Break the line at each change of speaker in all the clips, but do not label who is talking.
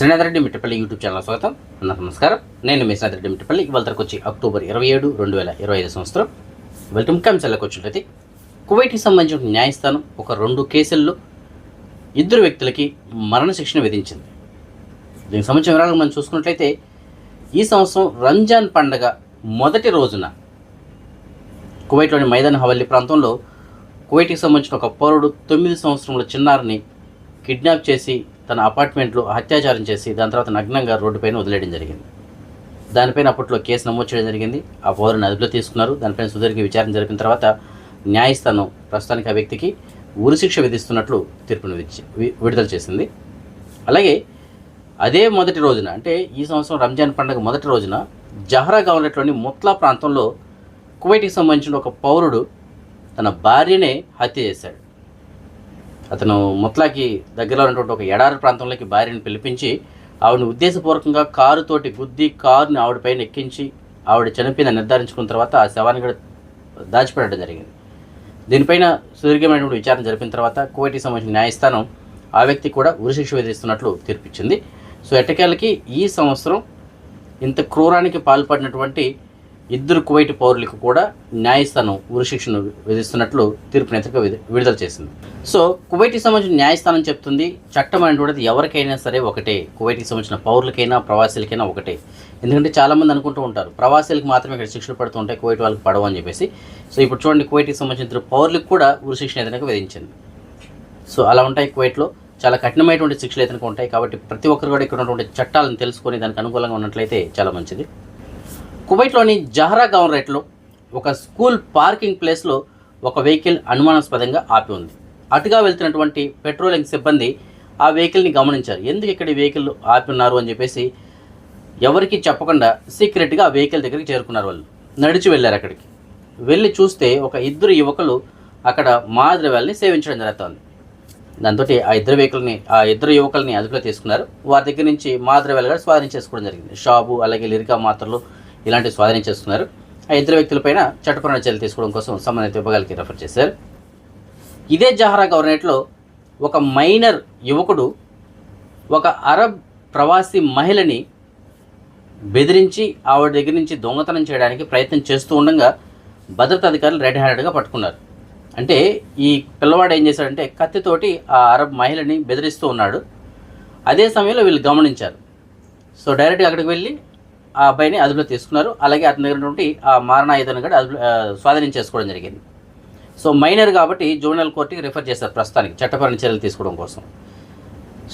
Srinath Reddy Mittapalli YouTube channel స్వాగతం. నమస్కారం. నేను మీ శ్రీనాథ్ రెడ్డి మిట్టపల్లి. ఇవాళ తరకు వచ్చి అక్టోబర్ ఇరవై ఏడు రెండు వేల ఇరవై ఐదు సంవత్సరం. వెల్కమ్ కంచెల్లకు వచ్చినట్లయితే కువైట్కి సంబంధించిన న్యాయస్థానం ఒక రెండు కేసుల్లో ఇద్దరు వ్యక్తులకి మరణశిక్షణ విధించింది. దీనికి సంబంధించిన వివరాలు మనం చూసుకున్నట్లయితే ఈ సంవత్సరం రంజాన్ పండగ మొదటి రోజున కువైట్లోని మైదాన్ హవల్లి ప్రాంతంలో కువైట్కి సంబంధించిన ఒక పౌరుడు తొమ్మిది సంవత్సరముల చిన్నారిని కిడ్నాప్ చేసి తన అపార్ట్మెంట్లో అత్యాచారం చేసి దాని తర్వాత నగ్నంగా రోడ్డుపైన వదిలేయడం జరిగింది. దానిపైన అప్పట్లో కేసు నమోదు చేయడం జరిగింది. ఆ పౌరుని అదుపులో తీసుకున్నారు. దానిపైన సుదీర్ఘ విచారణ జరిపిన తర్వాత న్యాయస్థానం ప్రస్తుతానికి ఆ వ్యక్తికి ఉరిశిక్ష విధిస్తున్నట్లు తీర్పును విడుదల చేసింది. అలాగే అదే మొదటి రోజున అంటే ఈ సంవత్సరం రంజాన్ పండుగ మొదటి రోజున జహరా గవర్నరేట్లోని ముత్లా ప్రాంతంలో కువైట్కి సంబంధించిన ఒక పౌరుడు తన భార్యనే హత్య చేశాడు. అతను ముత్లాకి దగ్గరలో ఉన్నటువంటి ఒక ఎడారి ప్రాంతంలోకి భార్యను పిలిపించి ఆవిడని ఉద్దేశపూర్వకంగా కారుతోటి గుద్ది కారుని ఆవిడపైన ఎక్కించి ఆవిడ చనిపోయిందని నిర్ధారించుకున్న తర్వాత ఆ శవాన్ని కూడా దాచిపెట్టడం జరిగింది. దీనిపైన సుదీర్ఘమైనటువంటి విచారణ జరిపిన తర్వాత కువైట్కి సంబంధించిన న్యాయస్థానం ఆ వ్యక్తి కూడా ఉరిశిక్ష విధిస్తున్నట్లు తీర్పిచ్చింది. సో ఎట్టకేళ్ళకి ఈ సంవత్సరం ఇంత క్రూరానికి పాల్పడినటువంటి ఇద్దరు కువైట్ పౌరులకు కూడా న్యాయస్థానం ఉరిశిక్షను విధిస్తున్నట్లు తీర్పునేతగా విడుదల చేసింది. సో కువైట్కి సంబంధించిన న్యాయస్థానం చెప్తుంది చట్టం అనేటువంటిది ఎవరికైనా సరే ఒకటే కువైట్కి సంబంధించిన పౌరులకైనా ప్రవాసీలకైనా ఒకటే. ఎందుకంటే చాలామంది అనుకుంటూ ఉంటారు ప్రవాసీలకు మాత్రమే ఇక్కడ శిక్షలు పడుతూ ఉంటాయి కువైట్ వాళ్ళకి పడవు అని చెప్పేసి. సో ఇప్పుడు చూడండి కువైట్కి సంబంధించిన ఇద్దరు పౌరులకు కూడా ఉరిశిక్షణ ఏదైనా విధించింది. సో అలా ఉంటాయి కువైట్లో. చాలా కఠినమైనటువంటి శిక్షలు అయితే ఉంటాయి కాబట్టి ప్రతి ఒక్కరు కూడా ఇక్కడ ఉన్నటువంటి చట్టాలను తెలుసుకొని దానికి అనుకూలంగా ఉన్నట్లయితే చాలా మంచిది. కువైట్లోని జహరా గవర్నరేట్లో ఒక స్కూల్ పార్కింగ్ ప్లేస్లో ఒక వెహికల్ అనుమానాస్పదంగా ఆపి ఉంది. అటుగా వెళ్తున్నటువంటి పెట్రోలింగ్ సిబ్బంది ఆ వెహికల్ని గమనించారు. ఎందుకు ఇక్కడ వెహికల్ ఆపి ఉన్నారు అని చెప్పేసి ఎవరికి చెప్పకుండా సీక్రెట్గా ఆ వెహికల్ దగ్గరికి చేరుకున్నారు వాళ్ళు. నడిచి వెళ్ళారు అక్కడికి. వెళ్ళి చూస్తే ఒక ఇద్దరు యువకులు అక్కడ మాదిరవేల్ని సేవించడం జరుగుతుంది. దాంతో ఆ ఇద్దరు వెహికల్ని ఆ ఇద్దరు యువకుల్ని అదుపులో తీసుకున్నారు. వారి దగ్గర నుంచి మాదిరవేల్ కూడా స్వాధీనం చేసుకోవడం జరిగింది. షాపు అలాగే లిరికా మాత్రలు ఇలాంటివి స్వాధీనం చేస్తున్నారు ఆ ఇద్దరు వ్యక్తులపైన చట్టపరమైన చర్యలు తీసుకోవడం కోసం సంబంధిత విభాగాలకి రెఫర్ చేశారు. ఇదే జహరా గవర్నరేట్లో ఒక మైనర్ యువకుడు ఒక అరబ్ ప్రవాసీ మహిళని బెదిరించి ఆవిడ దగ్గర నుంచి దొంగతనం చేయడానికి ప్రయత్నం చేస్తూ ఉండగా భద్రతా అధికారులు రెడ్ హ్యాండెడ్గా పట్టుకున్నారు. అంటే ఈ పిల్లవాడు ఏం చేశాడంటే కత్తితోటి ఆ అరబ్ మహిళని బెదిరిస్తూ ఉన్నాడు. అదే సమయంలో వీళ్ళు గమనించారు. సో డైరెక్ట్గా అక్కడికి వెళ్ళి ఆ అబ్బాయిని అదుపులో తీసుకున్నారు. అలాగే అతని దగ్గర నుండి ఆ మారణాయుధాన్ని కూడా అదుపు స్వాధీనం చేసుకోవడం జరిగింది. సో మైనర్ కాబట్టి జూనియల్ కోర్టుకి రిఫర్ చేశారు ప్రస్తుతానికి చట్టపరమైన చర్యలు తీసుకోవడం కోసం.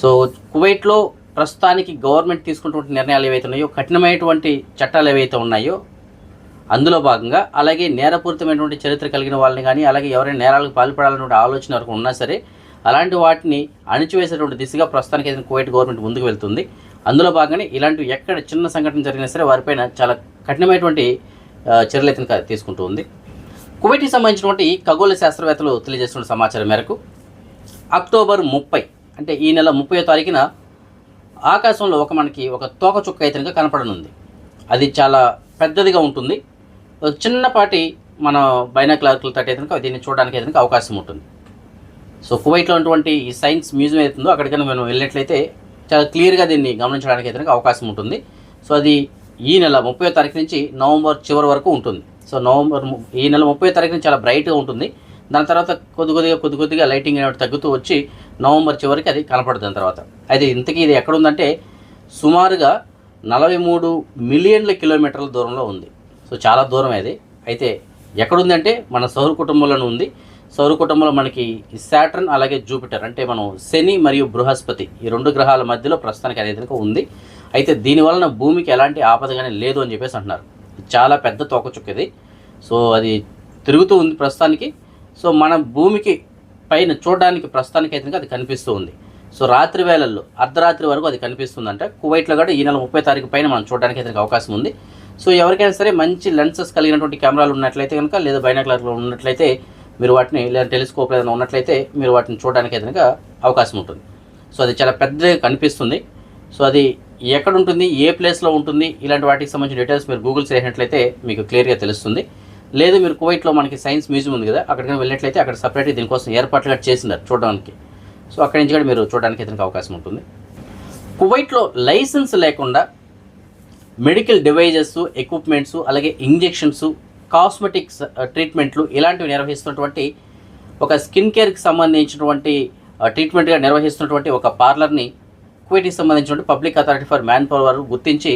సో కువైట్లో ప్రస్తుతానికి గవర్నమెంట్ తీసుకున్నటువంటి నిర్ణయాలు ఏవైతే ఉన్నాయో కఠినమైనటువంటి చట్టాలు ఏవైతే ఉన్నాయో అందులో భాగంగా అలాగే నేరపూరితమైనటువంటి చరిత్ర కలిగిన వాళ్ళని కానీ అలాగే ఎవరైనా నేరాలకు పాల్పడాలనే ఆలోచన వరకు ఉన్నా సరే అలాంటి వాటిని అణిచివేసేటువంటి దిశగా ప్రస్తుతానికి అయితే కువైట్ గవర్నమెంట్ ముందుకు వెళ్తుంది. అందులో భాగంగానే ఇలాంటివి ఎక్కడ చిన్న సంఘటన జరిగినా సరే వారిపైన చాలా కఠినమైనటువంటి చర్యలు అయితే తీసుకుంటూ ఉంది. కువైట్కి సంబంధించినటువంటి ఖగోళ శాస్త్రవేత్తలు తెలియజేస్తున్న సమాచారం మేరకు అక్టోబర్ ముప్పై అంటే ఈ నెల ముప్పై తారీఖున ఆకాశంలో ఒక మనకి ఒక తోక చుక్క అయితే కనపడనుంది. అది చాలా పెద్దదిగా ఉంటుంది. చిన్నపాటి మన బైనాక్లార్కుల తట అయితే కనుక దీన్ని చూడడానికి అయితే అవకాశం ఉంటుంది. సో కువైట్లో ఉన్నటువంటి ఈ సైన్స్ మ్యూజియం అవుతుందో అక్కడికైనా మనం వెళ్ళినట్లయితే చాలా క్లియర్గా దీన్ని గమనించడానికి అయితే అవకాశం ఉంటుంది. సో అది ఈ నెల ముప్పై తారీఖు నుంచి నవంబర్ చివరి వరకు ఉంటుంది. సో నవంబర్ ఈ నెల ముప్పై తారీఖు నుంచి చాలా బ్రైట్గా ఉంటుంది. దాని తర్వాత కొద్ది కొద్దిగా కొద్ది కొద్దిగా లైటింగ్ అనేవి తగ్గుతూ వచ్చి నవంబర్ చివరికి అది కనపడుతుంది తర్వాత. అయితే ఇంతకీ ఇది ఎక్కడుందంటే సుమారుగా నలభై మూడు మిలియన్ల కిలోమీటర్ల దూరంలో ఉంది. సో చాలా దూరం అది. అయితే ఎక్కడుందంటే మన సౌర కుటుంబంలోనే ఉంది. సౌర కుటుంబంలో మనకి శాటర్న్ అలాగే జూపిటర్ అంటే మనం శని మరియు బృహస్పతి ఈ రెండు గ్రహాల మధ్యలో ప్రస్తుతానికి అనేది ఉంది. అయితే దీని వలన భూమికి ఎలాంటి ఆపద కానీ లేదు అని చెప్పేసి అంటున్నారు. చాలా పెద్ద తోకచుక్క ఇది. సో అది తిరుగుతూ ఉంది ప్రస్తుతానికి. సో మన భూమికి పైన చూడడానికి ప్రస్తుతానికి అయితే అది కనిపిస్తూ ఉంది. సో రాత్రి వేళల్లో అర్ధరాత్రి వరకు అది కనిపిస్తుందంట. కువైట్లో కూడా ఈ నెల ముప్పై తారీఖు పైన మనం చూడడానికి అయితే అవకాశం ఉంది. సో ఎవరికైనా సరే మంచి లెన్సెస్ కలిగినటువంటి కెమెరాలు ఉన్నట్లయితే కనుక లేదా బైనాక్లర్లు ఉన్నట్లయితే మీరు వాటిని లేదా టెలిస్కోప్ ఏదైనా ఉన్నట్లయితే మీరు వాటిని చూడడానికి ఏదైనా అవకాశం ఉంటుంది. సో అది చాలా పెద్దగా కనిపిస్తుంది. సో అది ఎక్కడ ఉంటుంది ఏ ప్లేస్లో ఉంటుంది ఇలాంటి వాటికి సంబంధించిన డీటెయిల్స్ మీరు గూగుల్ చేసినట్లయితే మీకు క్లియర్గా తెలుస్తుంది. లేదు మీరు కువైట్లో మనకి సైన్స్ మ్యూజియం ఉంది కదా అక్కడికి వెళ్ళినట్లయితే అక్కడ సపరేట్గా దీనికోసం ఏర్పాట్లు చేసినారు చూడడానికి. సో అక్కడి నుంచి కూడా మీరు చూడడానికి అయితే అవకాశం ఉంటుంది. కువైట్లో లైసెన్స్ లేకుండా మెడికల్ డివైజెస్ ఎక్విప్మెంట్స్ అలాగే ఇంజెక్షన్స్ కాస్మెటిక్స్ ట్రీట్మెంట్లు ఇలాంటివి నిర్వహిస్తున్నటువంటి ఒక స్కిన్ కేర్కి సంబంధించినటువంటి ట్రీట్మెంట్గా నిర్వహిస్తున్నటువంటి ఒక పార్లర్ని కువైట్కి సంబంధించినటువంటి public authority for manpower గుర్తించి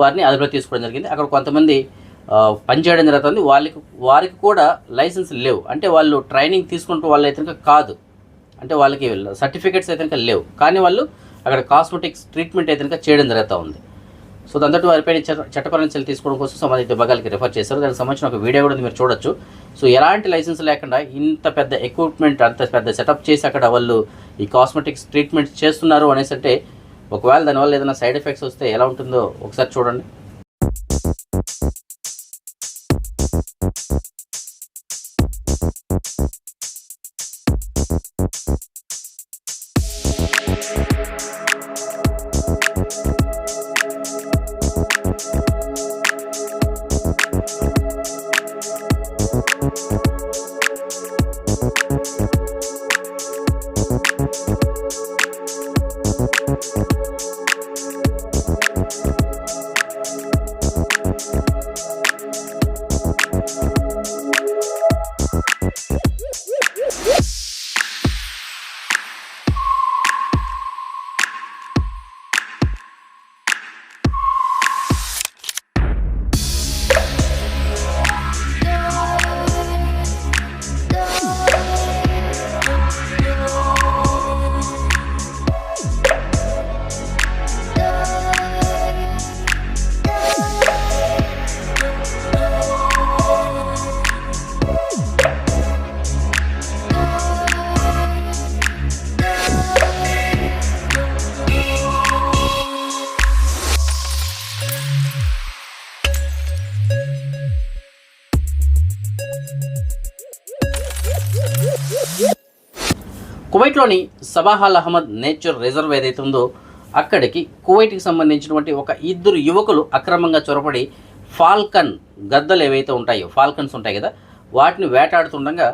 వారిని అదుపులో తీసుకోవడం జరిగింది. అక్కడ కొంతమంది పనిచేయడం జరుగుతుంది. వాళ్ళకి వారికి కూడా లైసెన్స్ లేవు. అంటే వాళ్ళు ట్రైనింగ్ తీసుకుంటూ వాళ్ళు అయితే కాదు. అంటే వాళ్ళకి సర్టిఫికేట్స్ అయితే లేవు. కానీ వాళ్ళు అక్కడ కాస్మెటిక్స్ ట్రీట్మెంట్ అయితే చేయడం జరుగుతూ ఉంది. సో దాంతో వారిపై చట్టపరమైన చర్యలు తీసుకోవడం కోసం సంబంధిత విభాగాలకి రిఫర్ చేశారు. దానికి సంబంధించిన ఒక వీడియో కూడా ఉంది, మీరు చూడొచ్చు. సో ఎలాంటి లైసెన్స్ లేకుండా ఇంత పెద్ద ఎక్విప్మెంట్ అంత పెద్ద సెటప్ చేసి అక్కడ వాళ్ళు ఈ కాస్మెటిక్స్ ట్రీట్మెంట్ చేస్తున్నారు అనేసి అంటే ఒకవేళ దానివల్ల ఏదైనా సైడ్ ఎఫెక్ట్స్ వస్తే ఎలా ఉంటుందో ఒకసారి చూడండి. కువైట్లోని Sabah al Ahmad nature reserve ఏదైతే ఉందో అక్కడికి కువైట్కి సంబంధించినటువంటి ఒక ఇద్దరు యువకులు అక్రమంగా చొరబడి ఫాల్కన్ గద్దలు ఏవైతే ఉంటాయో ఫాల్కన్స్ ఉంటాయి కదా వాటిని వేటాడుతుండగా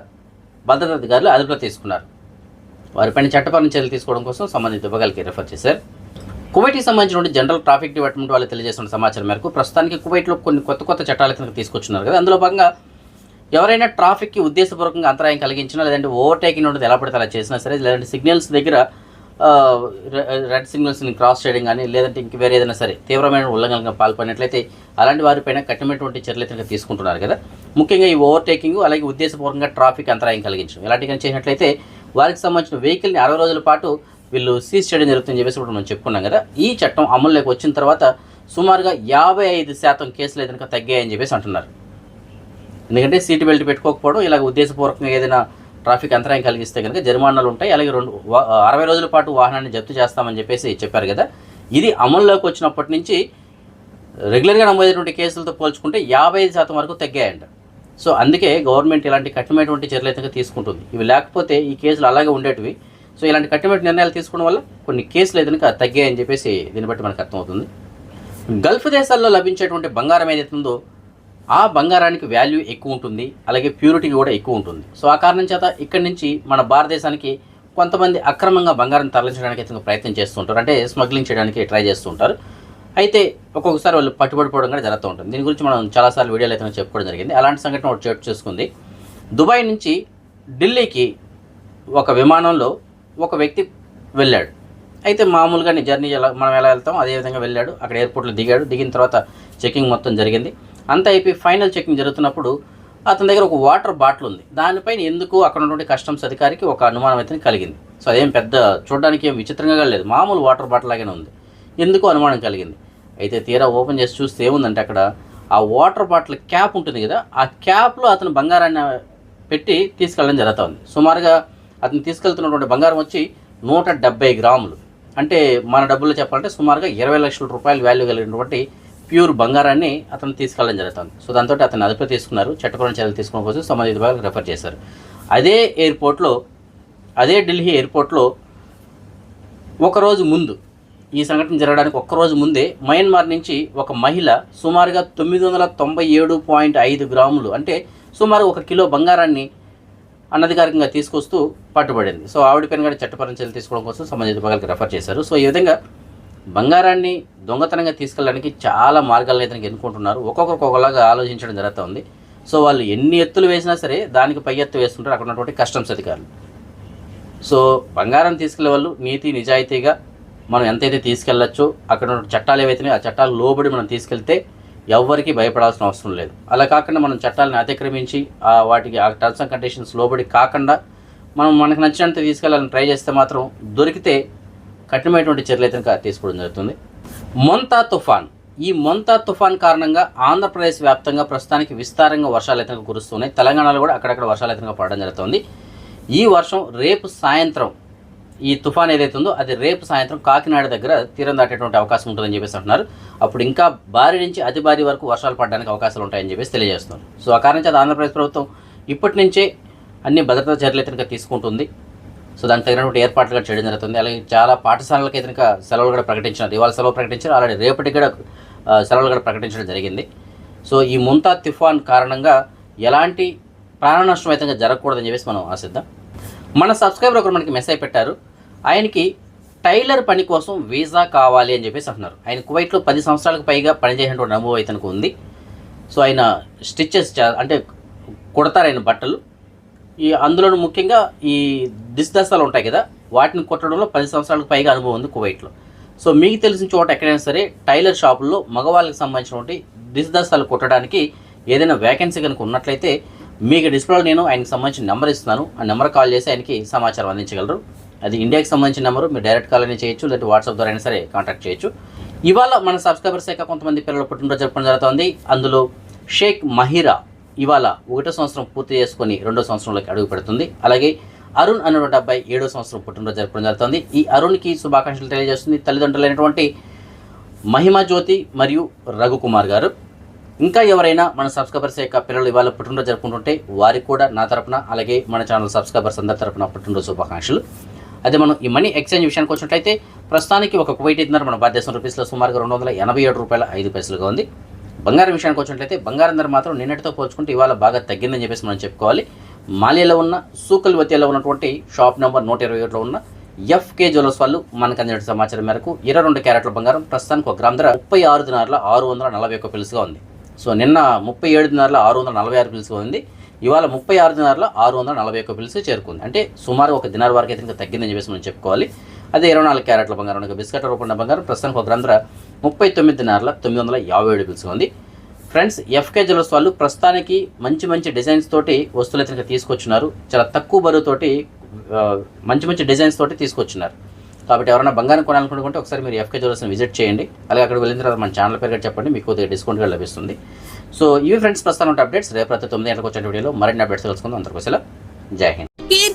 భద్రతా అధికారులు అదుపులో తీసుకున్నారు. వారిపైన చట్టపరమైన చర్యలు తీసుకోవడం కోసం సంబంధిత విభాగాలకి రిఫర్ చేశారు. కువైట్కి సంబంధించినటువంటి జనరల్ ట్రాఫిక్ డిపార్ట్మెంట్ వాళ్ళు తెలియజేసిన సమాచారం మేరకు ప్రస్తుతానికి కువైట్లో కొన్ని కొత్త కొత్త చట్టాలు కనుక తీసుకొచ్చున్నారు కదా అందులో భాగంగా ఎవరైనా ట్రాఫిక్కి ఉద్దేశపూర్వకంగా అంతరాయం కలిగించినా లేదంటే ఓవర్టేకింగ్ ఉంటుంది ఎలా పడితే అలా చేసినా సరే లేదంటే సిగ్నల్స్ దగ్గర రెడ్ సిగ్నల్స్ని క్రాస్ చేయడం కానీ లేదంటే ఇంక వేరే ఏదైనా సరే తీవ్రమైన ఉల్లంఘనగా పాల్పడినట్లయితే అలాంటి వారిపైన కఠినమైనటువంటి చర్యలు అయితే తీసుకుంటున్నారు కదా. ముఖ్యంగా ఈ ఓవర్టేకింగ్ అలాగే ఉద్దేశపూర్వకంగా ట్రాఫిక్ అంతరాయం కలిగించడం. ఇలాంటి కానీ చేసినట్లయితే వారికి సంబంధించిన వెహికల్ని అరవై రోజుల పాటు వీళ్ళు సీజ్ చేయడం జరుగుతుందని చెప్పేసి ఇప్పుడు మనం చెప్పుకున్నాం కదా. ఈ చట్టం అమల్లోకి వచ్చిన తర్వాత సుమారుగా యాభై ఐదు శాతం కేసులు ఏదైనా తగ్గాయని చెప్పేసి అంటున్నారు. ఎందుకంటే సీట్ బెల్ట్ పెట్టుకోకపోవడం ఇలాగ ఉద్దేశపూర్వకంగా ఏదైనా ట్రాఫిక్ అంతరాయం కలిగిస్తే కనుక జరిమానాలు ఉంటాయి. అలాగే రెండు అరవై రోజుల పాటు వాహనాన్ని జప్తు చేస్తామని చెప్పేసి చెప్పారు కదా. ఇది అమల్లోకి వచ్చినప్పటి నుంచి రెగ్యులర్గా నమోదైనటువంటి కేసులతో పోల్చుకుంటే యాభై ఐదు శాతం వరకు తగ్గాయంట. సో అందుకే గవర్నమెంట్ ఇలాంటి కఠినమైనటువంటి చర్యలు అయితే తీసుకుంటుంది. ఇవి లేకపోతే ఈ కేసులు అలాగే ఉండేటివి. సో ఇలాంటి కఠినమైన నిర్ణయాలు తీసుకోవడం వల్ల కొన్ని కేసులు ఏదైనా తగ్గాయని చెప్పేసి దీన్ని బట్టి మనకు అర్థమవుతుంది. గల్ఫ్ దేశాల్లో లభించేటువంటి బంగారం ఏదైతే ఉందో ఆ బంగారానికి వాల్యూ ఎక్కువ ఉంటుంది అలాగే ప్యూరిటీ కూడా ఎక్కువ ఉంటుంది. సో ఆ కారణం చేత ఇక్కడి నుంచి మన భారతదేశానికి కొంతమంది అక్రమంగా బంగారం తరలించడానికి అయితే ప్రయత్నం చేస్తుంటారు. అంటే స్మగ్లింగ్ చేయడానికి ట్రై చేస్తుంటారు. అయితే ఒక్కొక్కసారి వాళ్ళు పట్టుబడిపోవడం కూడా జరుగుతూ ఉంటుంది. దీని గురించి మనం చాలాసార్లు వీడియోలు అయితే చెప్పుకోవడం జరిగింది. అలాంటి సంఘటన ఒకటి చోటు చేసుకుంది. దుబాయ్ నుంచి ఢిల్లీకి ఒక విమానంలో ఒక వ్యక్తి వెళ్ళాడు. అయితే మామూలుగా జర్నీ ఎలా మనం ఎలా వెళ్తాం అదే విధంగా వెళ్ళాడు. అక్కడ ఎయిర్పోర్ట్లో దిగాడు. దిగిన తర్వాత చెకింగ్ మొత్తం జరిగింది. అంత అయిపోయి ఫైనల్ చెకింగ్ జరుగుతున్నప్పుడు అతని దగ్గర ఒక వాటర్ బాటిల్ ఉంది. దానిపైన ఎందుకు అక్కడ ఉన్నటువంటి కస్టమ్స్ అధికారికి ఒక అనుమానం అయితే కలిగింది. సో అదేం పెద్ద చూడడానికి ఏం విచిత్రంగా లేదు. మామూలు వాటర్ బాటిల్ లాగానే ఉంది. ఎందుకు అనుమానం కలిగింది? అయితే తీరా ఓపెన్ చేసి చూస్తే ఏముందంటే అక్కడ ఆ వాటర్ బాటిల్ క్యాప్ ఉంటుంది కదా ఆ క్యాప్లో అతను బంగారాన్ని పెట్టి తీసుకెళ్ళడం జరుగుతుంది. సుమారుగా అతను తీసుకెళ్తున్నటువంటి బంగారం వచ్చి నూట గ్రాములు. అంటే మన డబ్బులు చెప్పాలంటే సుమారుగా ఇరవై లక్షల రూపాయలు వాల్యూ కలిగినటువంటి ప్యూర్ బంగారాన్ని అతను తీసుకెళ్ళడం జరుగుతుంది. సో దాంతో అతను అదుపులో తీసుకున్నారు. చట్టపరమైన చర్యలు తీసుకోవడం కోసం సంబంధిత విభాగాలకు రెఫర్ చేశారు. అదే ఎయిర్పోర్ట్లో అదే ఢిల్లీ ఎయిర్పోర్ట్లో ఒకరోజు ముందు ఈ సంఘటన జరగడానికి ఒక్కరోజు ముందే మయన్మార్ నుంచి ఒక మహిళ సుమారుగా తొమ్మిది వందల తొంభై ఏడు పాయింట్ ఐదు గ్రాములు అంటే సుమారు ఒక కిలో బంగారాన్ని అనధికారికంగా తీసుకొస్తూ పట్టుబడింది. సో ఆవిడ పైన కూడా చట్టపరమైన చర్యలు తీసుకోవడం కోసం సంబంధిత విభాగాలకు రెఫర్ చేశారు. సో ఈ విధంగా బంగారాన్ని దొంగతనంగా తీసుకెళ్ళడానికి చాలా మార్గాలను అయితే ఎన్నుకుంటున్నారు. ఒక్కొక్కరికి ఒకలాగా ఆలోచించడం జరుగుతుంది. సో వాళ్ళు ఎన్ని ఎత్తులు వేసినా సరే దానికి పై ఎత్తు వేస్తుంటారు. అక్కడ ఉన్నటువంటి కస్టమ్స్ అధికారులు. సో బంగారం తీసుకెళ్ళే వాళ్ళు నీతి నిజాయితీగా మనం ఎంతైతే తీసుకెళ్ళొచ్చో అక్కడ ఉన్న చట్టాలు ఏవైతున్నాయో ఆ చట్టాలు లోబడి మనం తీసుకెళ్తే ఎవ్వరికీ భయపడాల్సిన అవసరం లేదు. అలా కాకుండా మనం చట్టాలను అతిక్రమించి ఆ వాటికి ఆ టర్మ్స్ అండ్ కండిషన్స్ లోబడి కాకుండా మనం మనకు నచ్చినంత తీసుకెళ్ళాలని ట్రై చేస్తే మాత్రం దొరికితే కఠినమైనటువంటి చర్యలు అయితే తీసుకోవడం జరుగుతుంది. మొంతా తుఫాన్. ఈ మొంతా తుఫాన్ కారణంగా ఆంధ్రప్రదేశ్ వ్యాప్తంగా ప్రస్తుతానికి విస్తారంగా వర్షాలు అయితే కురుస్తున్నాయి. తెలంగాణలో కూడా అక్కడక్కడ వర్షాలు అయితే పడడం జరుగుతుంది. ఈ వర్షం రేపు సాయంత్రం ఈ తుఫాన్ ఏదైతే ఉందో అది రేపు సాయంత్రం కాకినాడ దగ్గర తీరం దాటేటువంటి అవకాశం ఉంటుందని చెప్పేసి అంటున్నారు. అప్పుడు ఇంకా భారీ నుంచి అతి భారీ వరకు వర్షాలు పడడానికి అవకాశాలు ఉంటాయని చెప్పేసి తెలియజేస్తున్నారు. సో ఆ కారణం చేత ఆంధ్రప్రదేశ్ ప్రభుత్వం ఇప్పటి నుంచే అన్ని భద్రతా చర్యలు అయితే తీసుకుంటుంది. సో దానికి తగినటువంటి ఏర్పాట్లు కూడా చేయడం జరుగుతుంది. అలాగే చాలా పాఠశాలలకు అయితే సెలవులు కూడా ప్రకటించినారు. ఇవాళ సెలవు ప్రకటించారు. అలాగే రేపటికి కూడా సెలవులు కూడా ప్రకటించడం జరిగింది. సో ఈ ముంతా తుఫాన్ కారణంగా ఎలాంటి ప్రాణ నష్టం అయితే జరగకూడదని చెప్పేసి మనం ఆశిద్దాం. మన సబ్స్క్రైబర్ ఒకరు మనకి మెసేజ్ పెట్టారు. ఆయనకి టైలర్ పని కోసం వీసా కావాలి అని చెప్పేసి అంటున్నారు. ఆయన కువైట్లో పది సంవత్సరాలకు పైగా పనిచేసినటువంటి అనుభవం అయితే ఉంది. సో ఆయన స్టిచ్చెస్ అంటే కుడతారు ఆయన బట్టలు. ఈ అందులోనూ ముఖ్యంగా ఈ దిశదస్తాలు ఉంటాయి కదా వాటిని కుట్టడంలో పది సంవత్సరాలకు పైగా అనుభవం ఉంది కువైట్లో. సో మీకు తెలిసిన చోట ఎక్కడైనా సరే టైలర్ షాపుల్లో మగవాళ్ళకి సంబంధించినటువంటి దిశదస్తాలు కుట్టడానికి ఏదైనా వేకెన్సీ కనుక ఉన్నట్లయితే మీకు డిస్ప్లేలో నేను ఆయనకి సంబంధించిన నెంబర్ ఇస్తున్నాను. ఆ నెంబర్ కాల్ చేసి ఆయనకి సమాచారం అందించగలరు. అది ఇండియాకి సంబంధించిన నెంబరు మీరు డైరెక్ట్ కాల్ అయినా చేయొచ్చు లేదంటే వాట్సాప్ ద్వారా అయినా సరే కాంటాక్ట్ చేయొచ్చు. ఇవాళ మన సబ్స్క్రైబర్స్ యొక్క కొంతమంది పిల్లలు పుట్టినరోజు జరపడం జరుగుతుంది. అందులో షేక్ మహిరా ఇవాళ ఒకటో సంవత్సరం పూర్తి చేసుకొని రెండో సంవత్సరంలోకి అడుగు పెడుతుంది. అలాగే అరుణ్ అనేటువంటి అబ్బాయి ఏడో సంవత్సరం పుట్టినరోజు జరపడం జరుగుతుంది. ఈ అరుణ్కి శుభాకాంక్షలు తెలియజేస్తుంది తల్లిదండ్రులైనటువంటి మహిమా జ్యోతి మరియు రఘుకుమార్ గారు. ఇంకా ఎవరైనా మన సబ్స్క్రైబర్స్ యొక్క పిల్లలు ఇవాళ పుట్టినరోజు జరుపుకుంటుంటే వారికి కూడా నా తరపున అలాగే మన ఛానల్ సబ్స్క్రైబర్స్ అందరి తరపున పుట్టినరోజు శుభాకాంక్షలు. అదే మనం ఈ మనీ ఎక్స్చేంజ్ విషయానికి వచ్చినట్లయితే ప్రస్తుతానికి ఒక కువైట్ ఇద్దరు మన భారతదేశం రూపీస్లో సుమారుగా రెండు వందల ఎనభై ఏడు రూపాయల ఐదు పైసలుగా ఉంది. బంగారం విషయానికి వచ్చినట్లయితే బంగారం ధర మాత్రం నిన్నటితో పోల్చుకుంటే ఇవాళ బాగా తగ్గిందని చెప్పేసి మనం చెప్పుకోవాలి. మాలియాలో ఉన్న సూకల్వతిలో ఉన్నటువంటి షాప్ నెంబర్ నూట ఇరవై ఏడులో ఉన్న ఎఫ్కే జ్యువెలర్స్ వాళ్ళు మనకు అందిన సమాచారం మేరకు ఇరవై రెండు క్యారెట్ల బంగారం ప్రస్తుతానికి ఒక గ్రామ్ ధర ముప్పై ఆరు దినారుల ఆరు వందల నలభై ఒక్క పిలుసుగా ఉంది. సో నిన్న ముప్పై ఏడు దినారుల ఆరు వందల నలభై ఆరు పిలుసుగా ఉంది. ఇవాళ ముప్పై ఆరు దినారుల ఆరు వందల నలభై ఒక్క పిలుసు చేరుకుంది. అంటే సుమారు ఒక దినార్ వరకు అయితే ఇంకా తగ్గిందని చెప్పేసి మనం చెప్పుకోవాలి. అదే ఇరవై నాలుగు క్యారెట్ల బంగారం ఒక బిస్కెట్ రూపంలో బంగారం. ప్రస్తుతానికి ఒక గ్రామ్ ముప్పై తొమ్మిది తొమ్మిది వందల యాభై ఏడు పిలుసుగా ఉంది. ఫ్రెండ్స్ ఎఫ్కే జ్యువెల్స్ వాళ్ళు ప్రస్తుతానికి మంచి మంచి డిజైన్స్ తోటి వస్తువులు అయితే తీసుకొచ్చున్నారు. చాలా తక్కువ బరువుతోటి మంచి మంచి డిజైన్స్ తోటి తీసుకొచ్చున్నారు. కాబట్టి ఎవరైనా బంగారం కొనాలనుకుంటే ఒకసారి మీరు ఎఫ్కే జ్యువెల్స్ని విజిట్ చేయండి. అలాగే అక్కడ వెళ్ళిన తర్వాత మన ఛానల్ పేరు చెప్పండి. మీకు కొద్దిగా డిస్కౌంట్ కూడా లభిస్తుంది. సో ఇవి ఫ్రెండ్స్ ప్రస్తుతం అప్డేట్స్ రేపు ప్రతి తొమ్మిది గంటలకు వచ్చిన వీడియోలో మరిన్ని అప్డేట్స్ తెలుసుకుందాం. అందరికీ Jai Hind.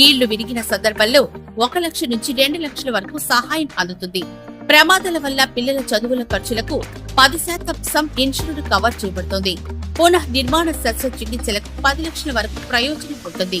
కీళ్ళు విరిగిన సందర్భంలో ఒక లక్ష నుంచి రెండు లక్షల వరకు సహాయం అందుతుంది. ప్రమాదాల వల్ల పిల్లల చదువుల ఖర్చులకు పది శాతం సమ్ ఇన్సూరెన్స్ కవర్ చేయబడుతుంది. పునః నిర్మాణ శస్త్రచికిత్సలకు పది లక్షల వరకు ప్రయోజనం ఉంటుంది.